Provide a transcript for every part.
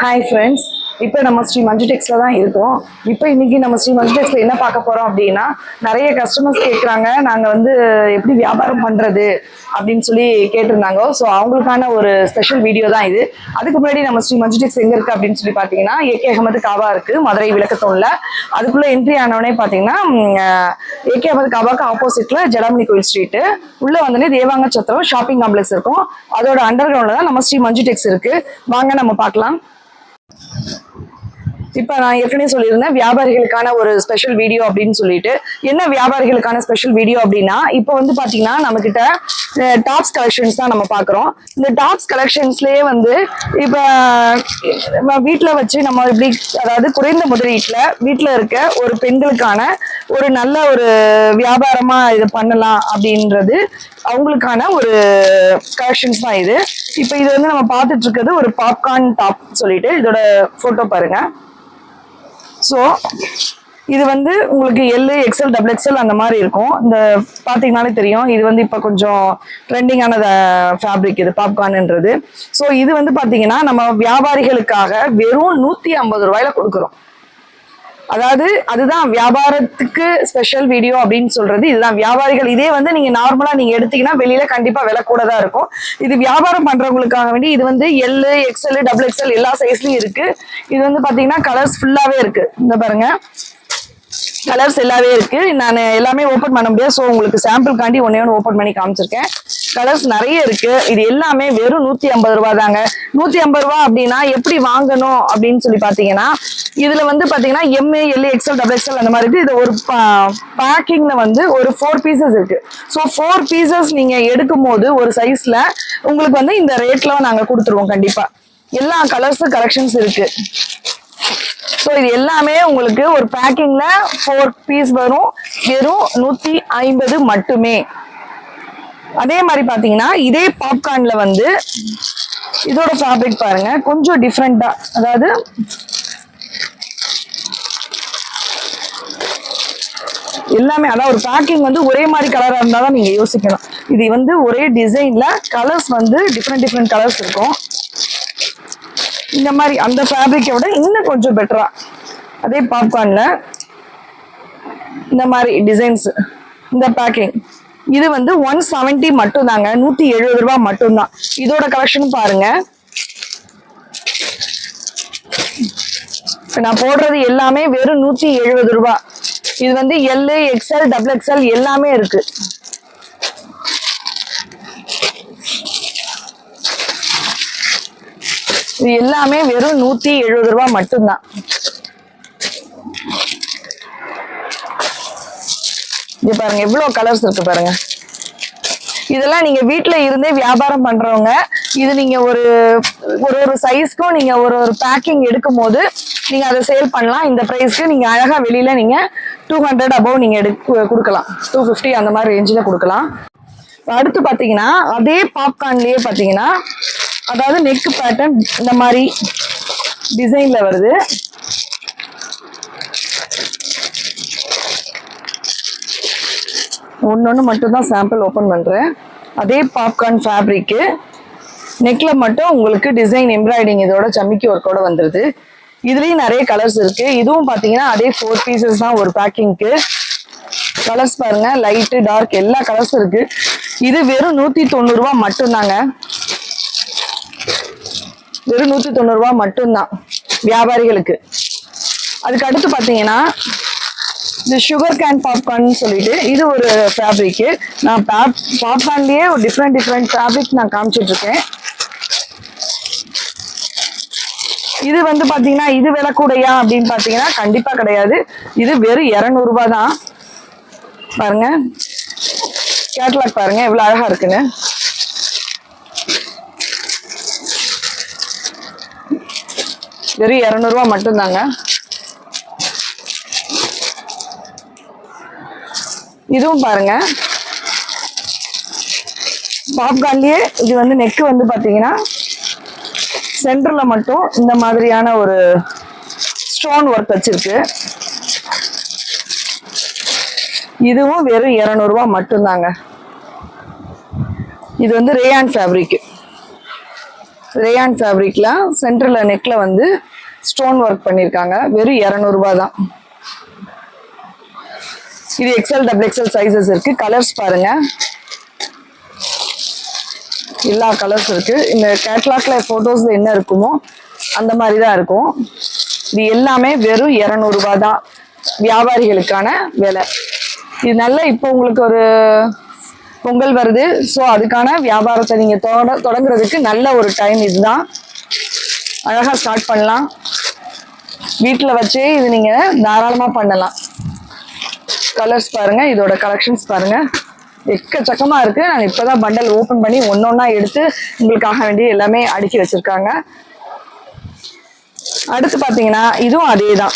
Hi friends இப்போ நம்ம ஸ்ரீ மஞ்சு டெக்ஸ்ல தான் இருக்கோம். இப்போ இன்னைக்கு நம்ம ஸ்ரீ மஞ்சு டெக்ஸ்ல என்ன பார்க்க போறோம் அப்படின்னா நிறைய கஸ்டமர்ஸ் கேட்குறாங்க நாங்கள் வந்து எப்படி வியாபாரம் பண்றது அப்படின்னு சொல்லி கேட்டிருந்தாங்க. ஸோ அவங்களுக்கான ஒரு ஸ்பெஷல் வீடியோ தான் இது. அதுக்கு முன்னாடி நம்ம ஸ்ரீ மஞ்சு டெக்ஸ் எங்க இருக்கு அப்படின்னு சொல்லி பார்த்தீங்கன்னா ஏகே அகமது காவா இருக்கு மதுரை விளக்கத்தோன்ல அதுக்குள்ள என்ட்ரி ஆனவனே பார்த்தீங்கன்னா ஏகே அகமது காவாக்கு ஆப்போசிட்ல ஜடாமணி கோயில் ஸ்ட்ரீட்டு உள்ள வந்தனே தேவாங்க சத்திரம் ஷாப்பிங் காம்ப்ளெக்ஸ் இருக்கும். அதோட அண்டர் கிரவுண்ட்ல தான் நம்ம ஸ்ரீ மஞ்சு டெக்ஸ் இருக்கு. வாங்க நம்ம பார்க்கலாம். இப்ப நான் ஏற்கனவே சொல்லியிருந்தேன் வியாபாரிகளுக்கான ஒரு ஸ்பெஷல் வீடியோ அப்படின்னு சொல்லிட்டு. என்ன வியாபாரிகளுக்கான ஸ்பெஷல் வீடியோ அப்படின்னா இப்போ வந்து பாத்தீங்கன்னா நம்ம கிட்ட டாப்ஸ் கலெக்ஷன்ஸ் தான் நம்ம பாக்குறோம். இந்த டாப்ஸ் கலெக்ஷன்ஸ்லயே வந்து இப்ப நம்ம வீட்டுல வச்சு நம்ம இப்படி அதாவது குறைந்த முதலீட்டுல வீட்டுல இருக்க ஒரு பெண்களுக்கான ஒரு நல்ல ஒரு வியாபாரமா இது பண்ணலாம் அப்படின்றது அவங்களுக்கான ஒரு கலெக்ஷன்ஸ் தான் இது. இப்போ இது வந்து நம்ம பார்த்துட்டு இருக்கிறது ஒரு பாப்கார்ன் டாப் சொல்லிட்டு இதோட போட்டோ பாருங்க. ஸோ இது வந்து உங்களுக்கு எல்லு எக்ஸ்எல் டபுள் எக்ஸ்எல் அந்த மாதிரி இருக்கும். இந்த பார்த்தீங்கனாலே தெரியும். இது வந்து இப்போ கொஞ்சம் ட்ரெண்டிங்கான ஃபேப்ரிக் இது பாப்கார்ன்ன்றது ஸோ இது வந்து பார்த்தீங்கன்னா நம்ம வியாபாரிகளுக்காக வெறும் நூற்றி ஐம்பது ரூபாயில கொடுக்குறோம். அதாவது அதுதான் வியாபாரத்துக்கு ஸ்பெஷல் வீடியோ அப்படின்னு சொல்றது. இதுதான் வியாபாரிகள். இதே வந்து நீங்க நார்மலா நீங்க எடுத்தீங்கன்னா வெளியில கண்டிப்பா விலை கூட தான் இருக்கும். இது வியாபாரம் பண்றவங்களுக்காக வேண்டி இது வந்து எல் எக்ஸ்எல் டபுள் எக்ஸ்எல் எல்லா சைஸ்லயும் இருக்கு. இது வந்து பாத்தீங்கன்னா கலர்ஸ் ஃபுல்லாவே இருக்கு. இந்த பாருங்க. கலர்ஸ் எல்லாமே இருக்கு. நான் எல்லாமே ஓப்பன் பண்ண முடியாது. ஸோ உங்களுக்கு சாம்பிள் காண்டி ஒன்னே ஒன்று ஓப்பன் பண்ணி காமிச்சிருக்கேன். கலர்ஸ் நிறைய இருக்கு. இது எல்லாமே வெறும் நூத்தி ஐம்பது ரூபா தாங்க. நூத்தி ஐம்பது ரூபா அப்படின்னா எப்படி வாங்கணும் அப்படின்னு சொல்லி பாத்தீங்கன்னா இதுல வந்து பாத்தீங்கன்னா M L XL double XL அந்த மாதிரி இது ஒரு பேக்கிங்ல வந்து ஒரு ஃபோர் பீசஸ் இருக்கு. ஸோ ஃபோர் பீசஸ் நீங்க எடுக்கும் போது ஒரு சைஸ்ல உங்களுக்கு வந்து இந்த ரேட்ல நாங்க கொடுத்துருவோம் கண்டிப்பா. எல்லா கலர்ஸும் கலெக்ஷன்ஸ் இருக்கு. ஸோ இது எல்லாமே உங்களுக்கு ஒரு பேக்கிங்ல ஃபோர் பீஸ் வரும். வெறும் நூத்தி ஐம்பது மட்டுமே. அதே மாதிரி பாத்தீங்கன்னா இதே பாப்கார்ன்ல வந்து இதோட ஃபேப்ரிக் பாருங்க. கொஞ்சம் டிஃப்ரெண்டா அதாவது எல்லாமே அதான் ஒரு பேக்கிங் வந்து ஒரே மாதிரி கலராக இருந்தால் தான் நீங்கள் யோசிக்கணும். இது வந்து ஒரே டிசைனில் கலர்ஸ் வந்து டிஃப்ரெண்ட் டிஃப்ரெண்ட் கலர்ஸ் இருக்கும். இந்த மாதிரி அந்த ஃபேப்ரிக்கை விட இன்னும் கொஞ்சம் பெட்டரா அதே பாப்கார்ன்ல இந்த மாதிரி டிசைன்ஸ் இந்த பேக்கிங் இது வந்து ஒன் செவன்ட்டி மட்டும் தாங்க நூத்தி எழுபது ரூபா மட்டும்தான். இதோட கலெக்ஷன் பாருங்க. நான் போடுறது எல்லாமே வெறும் நூத்தி எழுபது ரூபா இது வந்து எல் எக்ஸ்எல் டபுள் எக்ஸ்எல் எல்லாமே இருக்கு. இது எல்லாமே வெறும் நூத்தி எழுபது ரூபாய் மட்டும்தான். இது பாருங்க எவ்வளவு கலர்ஸ் இருக்கு பாருங்க. இதெல்லாம் நீங்க வீட்டுல இருந்தே வியாபாரம் பண்றவங்க இது நீங்க ஒரு ஒரு ஒரு சைஸ்க்கும் நீங்க ஒரு ஒரு பேக்கிங் எடுக்கும் போது நீங்க அதை சேல் பண்ணலாம். இந்த பிரைஸ்க்கு நீங்க அழகா வெளியில நீங்க டூ ஹண்ட்ரட் அபவ் நீங்க எடுக்க கொடுக்கலாம். டூ ஃபிஃப்டி அந்த மாதிரி ரேஞ்சில் கொடுக்கலாம். அடுத்து பாத்தீங்கன்னா அதே பாப்கார்ன்லயே பாத்தீங்கன்னா அதாவது நெக் பேட்டர்ன் இந்த மாதிரி டிசைன்ல வருது. ஒன்னொன்னு மட்டும் தான் சாம்பிள் ஓப்பன் பண்றேன். அதே பாப்கார்ன் ஃபேப்ரிக்கு நெக்ல மட்டும் உங்களுக்கு டிசைன் எம்ப்ராய்டிங் இதோட சமிக்கி ஒர்க்கோட வந்துருது. இதுலயும் நிறைய கலர்ஸ் இருக்கு. இதுவும் பாத்தீங்கன்னா அதே ஃபோர் பீசஸ் தான் ஒரு பேக்கிங்க்கு கலர்ஸ் பாருங்க லைட்டு டார்க் எல்லா கலர்ஸும் இருக்கு. இது வெறும் நூத்தி தொண்ணூறு மட்டும்தாங்க. வெறும் நூத்தி தொண்ணூறு மட்டும்தான் வியாபாரிகளுக்கு. அதுக்கு அடுத்து பாத்தீங்கன்னா இந்த சுகர் கேன் பாப்கார்ன் சொல்லிட்டு இது ஒரு ஃபேப்ரிக்கு நான் பாப் பாப்கார்ன்லயே ஒரு டிஃப்ரெண்ட் டிஃப்ரெண்ட் ஃபேப்ரிக் நான் காமிச்சிட்டு இருக்கேன். இது வந்து பாத்தீங்கன்னா இது விலை கூடையா அப்படின்னு பாத்தீங்கன்னா கண்டிப்பா கிடையாது. இது வெறும் இருநூறு ரூபாய் தான். பாருங்க. கேட்லாக் பாருங்க எவ்வளோ அழகா இருக்குன்னு. வெறும் இரநூறுவா மட்டும்தாங்க. இதுவும் பாருங்க. பாப்கார்ன்லயே இது வந்து நெக் வந்து பாத்தீங்கன்னா சென்டர்ல மட்டும் இந்த மாதிரியான ஒரு ஸ்டோன் ஒர்க் வச்சிருக்கு. இதுவும் வெறும் இரநூறுவா மட்டும்தாங்க. இது வந்து ரேயான் ஃபேப்ரிக் ரேயான் ஃபேப்ரிக்ல சென்டர்ல நெக்ல வந்து ஸ்டோன் ஒர்க் பண்ணியிருக்காங்க வெறும் இரநூறுபா தான். இது எக்ஸல் டபுள் எக்ஸல் சைஸஸ் இருக்கு. கலர்ஸ் பாருங்க. எல்லா கலர்ஸ் இருக்கு. இந்த கேட்லாக்ல போட்டோஸ் என்ன இருக்குமோ அந்த மாதிரி தான் இருக்கும். இது எல்லாமே வெறும் இரநூறுபா தான். வியாபாரிகளுக்கான விலை. இது நல்ல இப்போ உங்களுக்கு ஒரு பொங்கல் வருது. ஸோ அதுக்கான வியாபாரத்தை நீங்க தொட தொடங்குறதுக்கு நல்ல ஒரு டைம் இதுதான். அழகா ஸ்டார்ட் பண்ணலாம். வீட்டில் வச்சே இது நீங்கள் தாராளமாக பண்ணலாம். கலர்ஸ் பாருங்க இதோட கலெக்ஷன்ஸ் பாருங்கள் எக்கச்சக்கமாக இருக்குது நான் இப்பதான் பண்டல் ஓப்பன் பண்ணி ஒன்று ஒன்றா எடுத்து உங்களுக்காக வேண்டிய எல்லாமே அடுக்கி வச்சுருக்காங்க. அடுத்து பார்த்தீங்கன்னா இதுவும் அதே தான்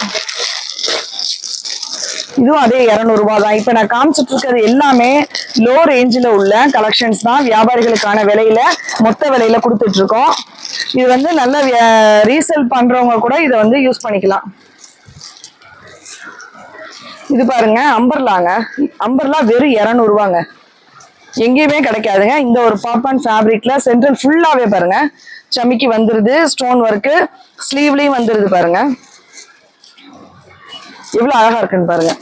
இதுவும் அதே இரநூறுபா தான். இப்போ நான் காமிச்சிட்டு இருக்கிறது எல்லாமே லோ ரேஞ்சில் உள்ள கலெக்ஷன்ஸ் தான். வியாபாரிகளுக்கான விலையில மொத்த விலையில கொடுத்துட்டு இருக்கோம். இது வந்து நல்ல ரீசேல் பண்றவங்க கூட இதை வந்து யூஸ் பண்ணிக்கலாம். இது பாருங்க அம்பர்லாங்க. அம்பர்லா வெறும் இரநூறுவாங்க. எங்கேயுமே கிடைக்காதுங்க. இந்த ஒரு பாப்பான் ஃபேப்ரிக்ல சென்ட்ரல் ஃபுல்லாவே பாருங்க. சமிக்கி வந்துருது ஸ்டோன் ஒர்க்கு ஸ்லீவ்லயும் வந்துருது பாருங்க. எவ்வளவு அழகா இருக்குன்னு பாருங்க.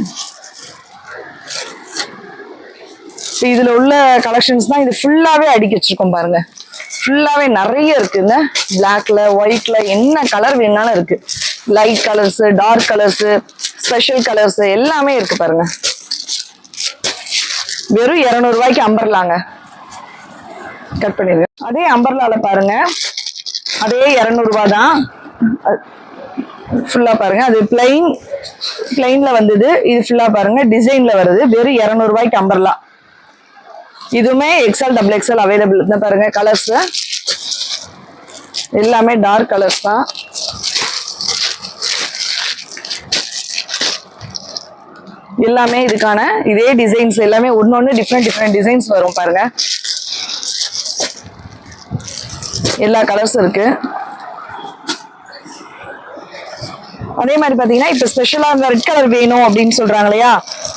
இதில் இதுல உள்ள கலெக்ஷன்ஸ் தான் இது ஃபுல்லாவே அடுக்கி வச்சிருக்கோம் பாருங்க. ஃபுல்லாகவே நிறைய இருக்குங்க பிளாக்ல ஒயிட்ல என்ன கலர் வேணாலும் இருக்கு. Light colours dark colours special colours எல்லாமே இருக்கு பாருங்க. வெறும் இரநூறுவாய்க்கு ரூபாய்க்கு அம்பர்லாங்க கட் பண்ணிருங்க அதே அம்பர்லால பாருங்க. அதே இரநூறுவா தான். ஃபுல்லா பாருங்க. அது பிளைன் பிளைன்ல வந்தது. இது ஃபுல்லா பாருங்க. டிசைன்ல வருது. வெறும் இரநூறுவாய்க்கு அம்பர்லா இதுவுமே எக்ஸ்எல் டபுள் எக்ஸ்எல் அவைலபிள் தான் பாருங்க கலர்ஸ் எல்லாமே டார்க் கலர்ஸ் தான். எல்லாமே இதுக்கான இதே டிசைன்ஸ் எல்லாமே ஒன்னொன்னு டிஃப்ரெண்ட் டிஃப்ரெண்ட் டிசைன்ஸ் வரும் பாருங்க. எல்லா கலர்ஸ் இருக்கு. அதே மாதிரி பாத்தீங்கன்னா இப்ப ஸ்பெஷலா அந்த ரெட் கலர் வேணும் அப்படின்னு சொல்றாங்க இல்லையா?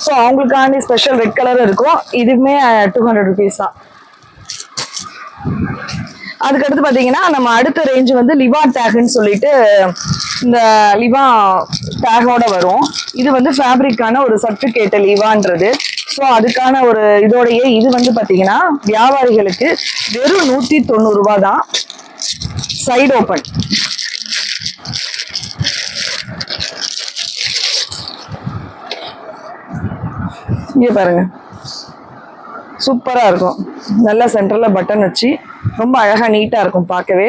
ஸோ அவங்களுக்காண்டி ஸ்பெஷல் ரெட் கலர் இருக்கும். இதுவுமே டூ ஹண்ட்ரட் ருபீஸ் தான். அதுக்கடுத்து பார்த்தீங்கன்னா நம்ம அடுத்த ரேஞ்ச் வந்து லிவா டேக்னு சொல்லிட்டு இந்த லிவா டேகோட வரும். இது வந்து ஃபேப்ரிக்கான ஒரு சர்டிஃபிகேட் லிவான்றது ஸோ அதுக்கான ஒரு இதோடைய இது வந்து பார்த்தீங்கன்னா வியாபாரிகளுக்கு வெறும் நூற்றி தொண்ணூறு தான். சைடு ஓப்பன் இங்கே பாருங்க. சூப்பராக இருக்கும். நல்லா சென்டரில் பட்டன் வச்சு ரொம்ப அழகாக நீட்டாக இருக்கும் பார்க்கவே.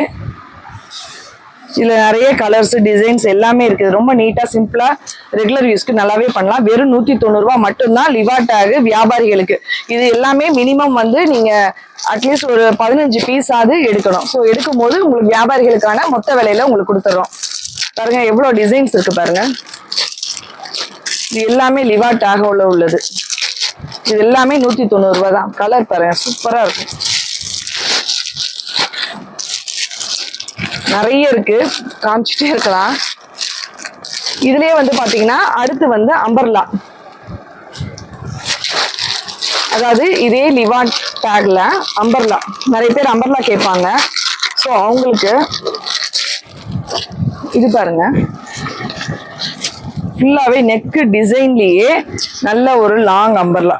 இதில் நிறைய கலர்ஸ் டிசைன்ஸ் எல்லாமே இருக்குது. ரொம்ப நீட்டாக சிம்பிளாக ரெகுலர் யூஸ்க்கு நல்லாவே பண்ணலாம். வெறும் நூற்றி தொண்ணூறுரூவா மட்டும்தான் லிவா டேக் வியாபாரிகளுக்கு. இது எல்லாமே மினிமம் வந்து நீங்கள் அட்லீஸ்ட் ஒரு பதினஞ்சு பீஸாவது எடுக்கணும். ஸோ எடுக்கும் போது உங்களுக்கு வியாபாரிகளுக்கான மொத்த விலையில உங்களுக்கு கொடுத்துட்றோம் பாருங்க எவ்வளோ டிசைன்ஸ் இருக்குது பாருங்க. இது எல்லாமே லிவா ஆக உள்ள உள்ளது. இது எல்லாமே நூத்தி தொண்ணூறு ரூபாய் தான். கலர் பாருங்க சூப்பரா இருக்கும் நிறைய இருக்கு. காமிச்சிட்டே இருக்கலாம். இதுலயே வந்து பாத்தீங்கன்னா அடுத்து வந்து அம்பர்லா அதாவது இதே லிவான் டேக்ல அம்பர்லா நிறைய பேர் அம்பர்லா கேட்பாங்க. ஸோ அவங்களுக்கு இது பாருங்க. ஃபுல்லாகவே நெக்கு டிசைன்லேயே நல்ல ஒரு லாங் அம்பர்லா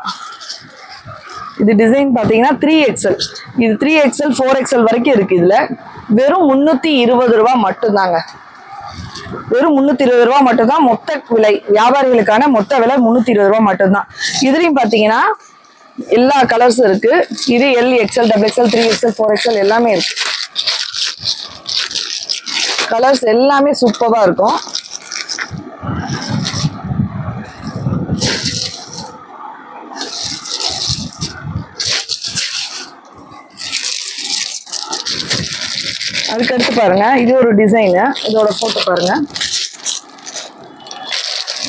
இது டிசைன் பார்த்தீங்கன்னா த்ரீ எக்ஸல் இது த்ரீ எக்ஸல் ஃபோர் எக்ஸல் வரைக்கும் இருக்குது இதில். வெறும் முந்நூற்றி இருபது ரூபா மட்டும்தாங்க. வெறும் முந்நூற்றி இருபது ரூபா மட்டும்தான் மொத்த விலை வியாபாரிகளுக்கான மொத்த விலை முந்நூற்றி இருபது ரூபா மட்டும்தான். இதுலேயும் பார்த்தீங்கன்னா எல்லா கலர்ஸும் இருக்குது இது L XL double XL three XL four XL எல்லாமே இருக்குது கலர்ஸ் எல்லாமே சூப்பராக இருக்கும். அதுக்கடுத்து பாருங்க. இது ஒரு டிசைனு இதோட ஃபோட்டோ பாருங்க.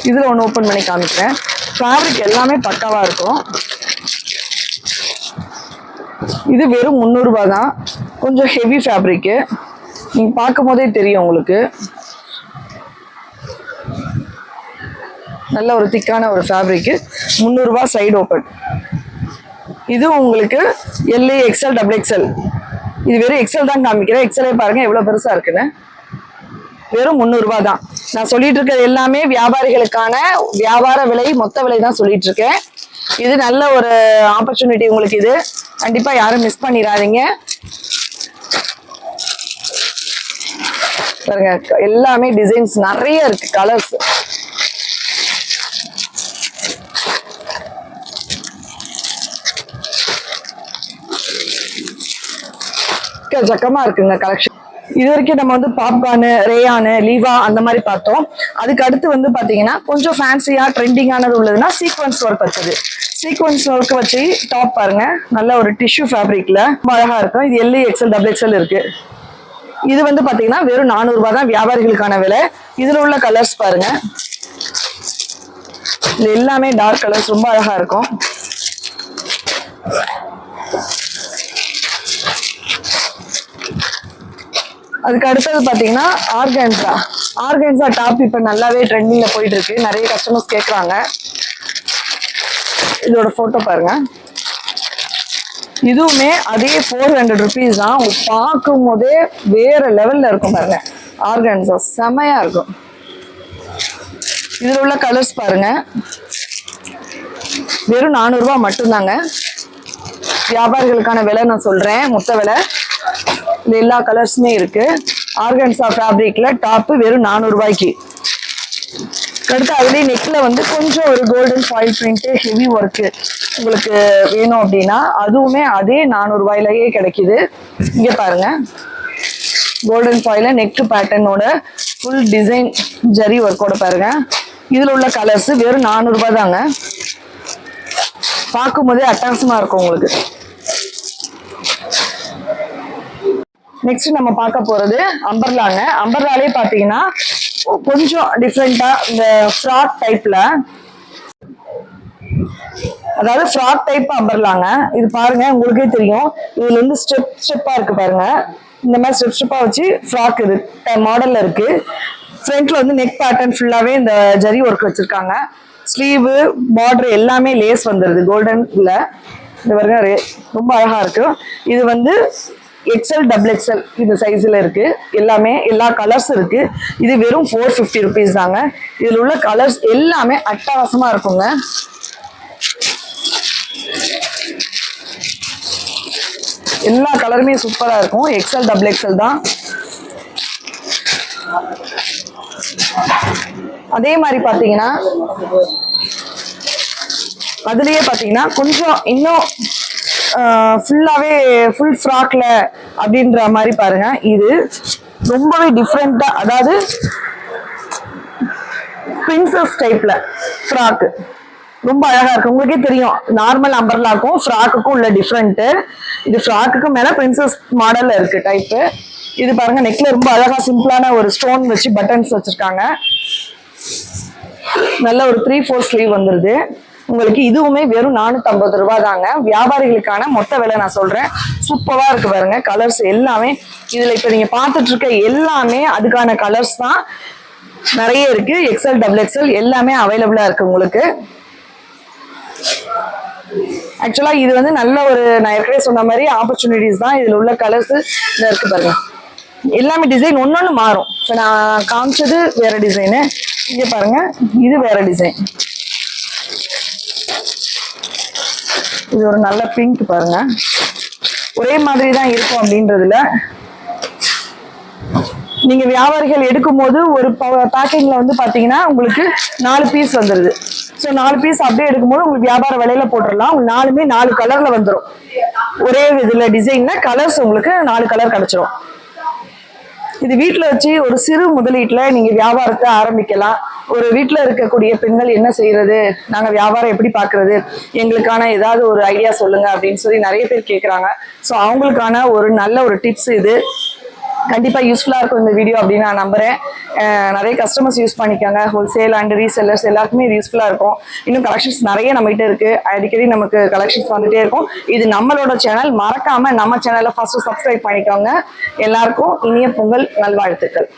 இதுல ஒன்று ஓப்பன் பண்ணி காமிக்கிறேன். ஃபேப்ரிக் எல்லாமே பக்காவா இருக்கும். இது வெறும் முந்நூறுபா தான். கொஞ்சம் ஹெவி ஃபேப்ரிக்கு நீங்க பார்க்கும் போதே தெரியும் உங்களுக்கு. நல்ல ஒரு திக்கான ஒரு ஃபேப்ரிக்கு முந்நூறுரூபா சைடு ஓப்பன் இது உங்களுக்கு எல்ஏ எக்ஸ்எல் டபுள் எக்ஸ்எல் இது வெறும் எக்ஸல் தான் காமிக்கிறேன். எக்ஸலே பாருங்க எவ்வளோ பெருசா இருக்குன்னு. வெறும் முந்நூறு தான். நான் சொல்லிட்டு இருக்கிறது எல்லாமே வியாபாரிகளுக்கான வியாபார விலை மொத்த விலை தான் சொல்லிட்டு இருக்கேன். இது நல்ல ஒரு ஆப்பர்ச்சுனிட்டி உங்களுக்கு இது. கண்டிப்பா யாரும் மிஸ் பண்ணிடாதீங்க. பாருங்க எல்லாமே டிசைன்ஸ் நிறைய இருக்கு கலர்ஸ் எக்கச்சக்கமா இருக்குங்க கலெக்ஷன் இது வரைக்கும் நம்ம வந்து பாப்கார்னு ரேயானு லீவா அந்த மாதிரி பார்த்தோம். அதுக்கு அடுத்து வந்து பாத்தீங்கன்னா கொஞ்சம் ஃபேன்சியா ட்ரெண்டிங்கானது உள்ளதுன்னா சீக்வன்ஸ் ஒர்க் வச்சது. சீக்வன்ஸ் ஒர்க் வச்சு டாப் பாருங்க. நல்ல ஒரு டிஷ்யூ ஃபேப்ரிக்ல அழகா இருக்கும். இது எல்லு எக்ஸல் டபுள் எக்ஸல் இருக்கு. இது வந்து பாத்தீங்கன்னா வெறும் நானூறு தான் வியாபாரிகளுக்கான விலை. இதுல உள்ள கலர்ஸ் பாருங்க. இது எல்லாமே டார்க் கலர்ஸ் ரொம்ப அழகா இருக்கும். அதுக்கு அடுத்தது பார்த்தீங்கன்னா ஆர்கன்ஸா ஆர்கன்ஸா டாப் இப்போ நல்லாவே ட்ரெண்டிங்கில் போயிட்டு இருக்கு நிறைய கஸ்டமர்ஸ் கேட்குறாங்க இதோட ஃபோட்டோ பாருங்க. இதுவுமே அதே ஃபோர் ஹண்ட்ரட் ருபீஸ் தான் பார்க்கும் போதே வேற லெவல்ல இருக்கும் பாருங்க. ஆர்கன்ஸா செமையா இருக்கும். இதில் உள்ள கலர்ஸ் பாருங்க. வெறும் நானூறுரூவா மட்டும்தாங்க. வியாபாரிகளுக்கான விலை நான் சொல்கிறேன் மொத்த விலை. இது எல்லா கலர்ஸுமே இருக்கு. ஆர்கன்சா ஃபேப்ரிக்ல டாப்பு வெறும் நானூறுபாய்க்கு அடுத்து அதுலேயே நெக்கில் வந்து கொஞ்சம் ஒரு golden foil print heavy work உங்களுக்கு வேணும் அப்படின்னா அதுவுமே அதே நானூறுபாயிலேயே கிடைக்கிது. இங்கே பாருங்கள் பாருங்க கோல்டன் ஃபாயில நெக்கு பேட்டர்னோட ஃபுல் டிசைன் ஜரி ஒர்க்கோட பாருங்க. இதில் உள்ள கலர்ஸ் வெறும் நானூறுபா தாங்க. பார்க்கும்போதே அட்டாசமாக இருக்கும் உங்களுக்கு. நெக்ஸ்ட் நம்ம பார்க்க போறது அம்பர்லாங்க. அம்பர்லாலே பாத்தீங்கன்னா கொஞ்சம் டிஃப்ரெண்டா இந்த ஃப்ராக் டைப்ல அதாவது ஃப்ராக் டைப் அம்பர்லாங்க. இது பாருங்க உங்களுக்கே தெரியும். இதுல இருந்து ஸ்டெப் ஸ்டெப்பா இருக்கு பாருங்க. இந்த மாதிரி ஸ்டெப் ஸ்டெப்பா வச்சு ஃப்ராக் இது மாடல்ல இருக்கு. ஃப்ரண்ட்ல வந்து நெக் பேட்டர்ன் ஃபுல்லாவே இந்த ஜரி ஒர்க் வச்சிருக்காங்க. ஸ்லீவு பார்டர் எல்லாமே லேஸ் வந்துருது கோல்டன்ல இந்த பாருங்க ரே- ரொம்ப அழகா இருக்கு. இது வந்து எக்ஸல் டபுள் எக்ஸல் இந்த சைஸில் இருக்குது எல்லாமே எல்லா கலர்ஸ் இருக்குது இது வெறும் ஃபோர் ஃபிஃப்டி ருபீஸ் தாங்க. இதில் உள்ள கலர்ஸ் எல்லாமே அட்டகாசமாக இருக்குங்க. எல்லா கலருமே சூப்பராக இருக்கும். எக்ஸல் டபுள் எக்ஸல் தான். அதே மாதிரி பார்த்தீங்கன்னா அதுலேயே பார்த்தீங்கன்னா கொஞ்சம் இன்னும் ஃபுல்லாவே ஃபுல் ஃப்ராக்ல அப்படின்ற மாதிரி பாருங்க. இது ரொம்பவே டிஃப்ரெண்டா அதாவது பிரின்சஸ் டைப்ல ஃப்ராக்கு ரொம்ப அழகா இருக்கு. உங்களுக்கே தெரியும் நார்மல் அம்பர்லாக்கும் ஃப்ராக்குக்கும் உள்ள டிஃப்ரெண்ட் இது ஃப்ராக்குக்கு மேல பிரின்சஸ் மாடல்ல இருக்கு டைப் இது பாருங்க நெக்ல ரொம்ப அழகா சிம்பிளான ஒரு ஸ்டோன் வச்சு பட்டன்ஸ் வச்சிருக்காங்க. நல்ல ஒரு த்ரீ ஃபோர் ஸ்லீவ் வந்துருது. உங்களுக்கு இதுவுமே வெறும் நானூத்தி ரூபா ரூபாய் தாங்க வியாபாரிகளுக்கான மொத்த விலை நான் சொல்றேன். சூப்பரா இருக்கு பாருங்க. கலர்ஸ் எல்லாமே இதுல இப்ப நீங்க பார்த்துட்டு இருக்க எல்லாமே அதுக்கான கலர்ஸ் தான். நிறைய இருக்கு. எக்ஸல் டபுள் எக்ஸல் எல்லாமே அவைலபிளா இருக்கு உங்களுக்கு. ஆக்சுவலா இது வந்து நல்ல ஒரு நான் ஏற்கனவே சொன்ன மாதிரி ஆப்பர்ச்சுனிட்டிஸ் தான். இதுல உள்ள கலர்ஸ் இதில் இருக்கு பாருங்க. எல்லாமே டிசைன் ஒன்னொன்னு மாறும். இப்போ நான் காமிச்சது வேற டிசைனு இங்க பாருங்க. இது வேற டிசைன் இது ஒரு நல்ல பிங்க் பாருங்க. ஒரே மாதிரி தான் இருக்கும் அப்படின்றதுல. நீங்க வியாபாரிகள் எடுக்கும் போது ஒரு பேக்கிங்ல வந்து பாத்தீங்கன்னா உங்களுக்கு நாலு பீஸ் வந்துருது. ஸோ நாலு பீஸ் அப்படியே எடுக்கும்போது உங்களுக்கு வியாபார விலையில போட்டுடலாம் உங்களுக்கு நாலுமே நாலு கலர்ல வந்துடும் ஒரே இதுல டிசைன்ல கலர்ஸ் உங்களுக்கு நாலு கலர் கிடைச்சிரும். இது வீட்டுல வச்சு ஒரு சிறு முதலீட்டுல நீங்க வியாபாரத்தை ஆரம்பிக்கலாம். ஒரு வீட்டுல இருக்கக்கூடிய பெண்கள் என்ன செய்யறது? நாங்க வியாபாரம் எப்படி பாக்குறது எங்களுக்கான ஏதாவது ஒரு ஐடியா சொல்லுங்க அப்படின்னு சொல்லி நிறைய பேர் கேக்குறாங்க. ஸோ அவங்களுக்கான ஒரு நல்ல ஒரு டிப்ஸ் இது. கண்டிப்பா யூஸ்ஃபுல்லா இருக்கும் இந்த வீடியோ அப்படின்னு நான் நம்புறேன். நிறைய கஸ்டமர்ஸ் யூஸ் பண்ணிக்காங்க. ஹோல்சேல் அண்ட் ரீசெல்லர்ஸ் எல்லாருக்குமே இது யூஸ்ஃபுல்லா இருக்கும். இன்னும் கலெக்ஷன்ஸ் நிறைய நம்ம கிட்ட இருக்கு. அடிக்கடி நமக்கு கலெக்ஷன்ஸ் வந்துட்டே இருக்கும். இது நம்மளோட சேனல் மறக்காம நம்ம சேனலை ஃபர்ஸ்ட் சப்ஸ்கிரைப் பண்ணிக்கோங்க. எல்லாருக்கும் இனிய பொங்கல் நல்வாழ்த்துக்கள்.